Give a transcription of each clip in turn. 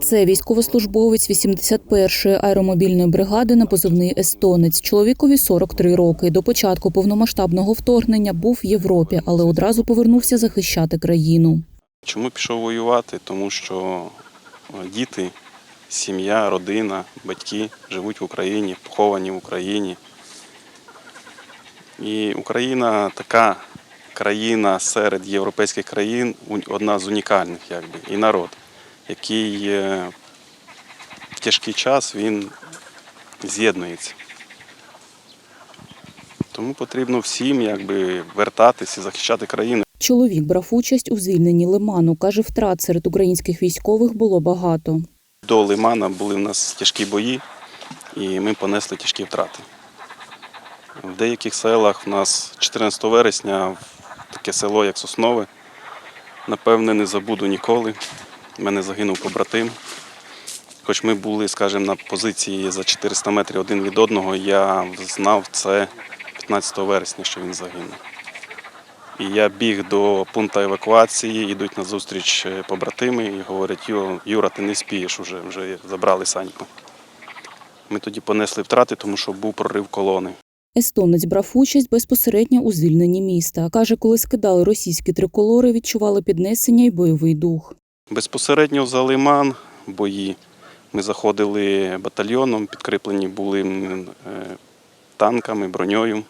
Це військовослужбовець 81-ї аеромобільної бригади на позивний Естонець. Чоловікові 43 роки. До початку повномасштабного вторгнення був в Європі, але одразу повернувся захищати країну. Чому пішов воювати? Тому що е, діти, сім'я, родина, батьки живуть в Україні, поховані в Україні. І Україна така країна серед європейських країн, одна з унікальних, якби, і народ, який е, в тяжкий час він з'єднується. Тому потрібно всім якби, вертатися і захищати країну. Чоловік брав участь у звільненні Лиману. Каже, втрат серед українських військових було багато. До Лимана були в нас тяжкі бої, і ми понесли тяжкі втрати. В деяких селах в нас 14 вересня таке село, як Соснове. Напевне, не забуду ніколи. У мене загинув побратим. Хоч ми були, скажімо, на позиції за 400 метрів один від одного, я знав це 15 вересня, що він загинув. І я біг до пункту евакуації, йдуть на зустріч е, побратими і говорять, «Ю- Юра, ти не спієш уже, вже забрали Саньку. Ми тоді понесли втрати, тому що був прорив колони. Естонець брав участь безпосередньо у звільненні міста. Каже, коли скидали російські триколори, відчували піднесення й бойовий дух. Безпосередньо за Лиман бої. Ми заходили батальйоном, підкріплені були е, танками, броньою.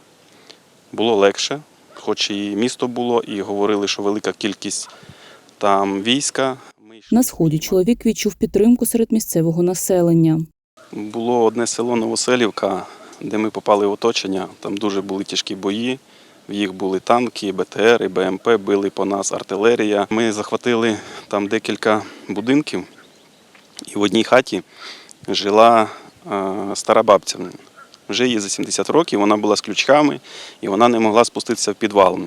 Було легше, хоч і місто було, і говорили, що велика кількість там війська. На сході чоловік відчув підтримку серед місцевого населення. Було одне село Новоселівка, де ми попали в оточення. Там дуже були тяжкі бої. В їх були танки, БТР, БМП, били по нас артилерія. Ми захватили там декілька будинків, і в одній хаті жила е, стара бабця. Вже їй за 70 років, вона була з ключками, і вона не могла спуститися в підвал.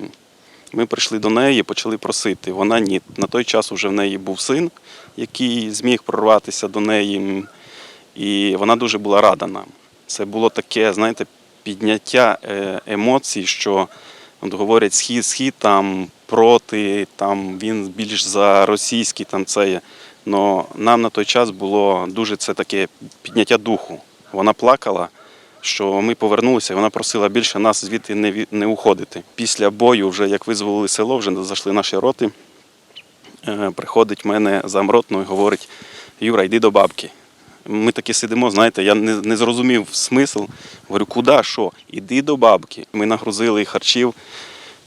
Ми прийшли до неї, почали просити. Вона ні. На той час вже в неї був син, який зміг прорватися до неї. І вона дуже була рада нам. Це було таке, знаєте, підняття е, емоцій, що от говорять схід, схід там проти, там він більш за російський, там це є. Но нам на той час було дуже це таке підняття духу. Вона плакала, що ми повернулися, і вона просила більше нас звідти не, не уходити. Після бою, вже як визволили село, вже зайшли наші роти. Е, Приходить в мене замротно і говорить: Юра, йди до бабки. Ми таки сидимо, знаєте, я не, не зрозумів смисл. Говорю, куди, що? Іди до бабки. Ми нагрузили харчів,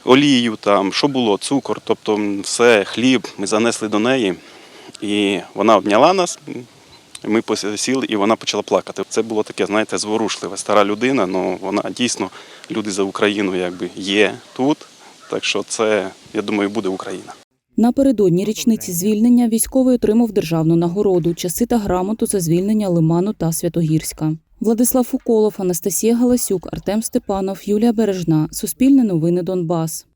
олію, там, що було, цукор, тобто все, хліб. Ми занесли до неї. І вона обняла нас. Ми посіли, і вона почала плакати. Це було таке, знаєте, зворушливе. Стара людина, але вона дійсно, люди за Україну якби є тут. Так що це, я думаю, буде Україна. Напередодні річниці звільнення військовий отримав державну нагороду, часи та грамоту за звільнення Лиману та Святогірська. Владислав Уколов, Анастасія Галасюк, Артем Степанов, Юлія Бережна. Суспільне новини Донбас.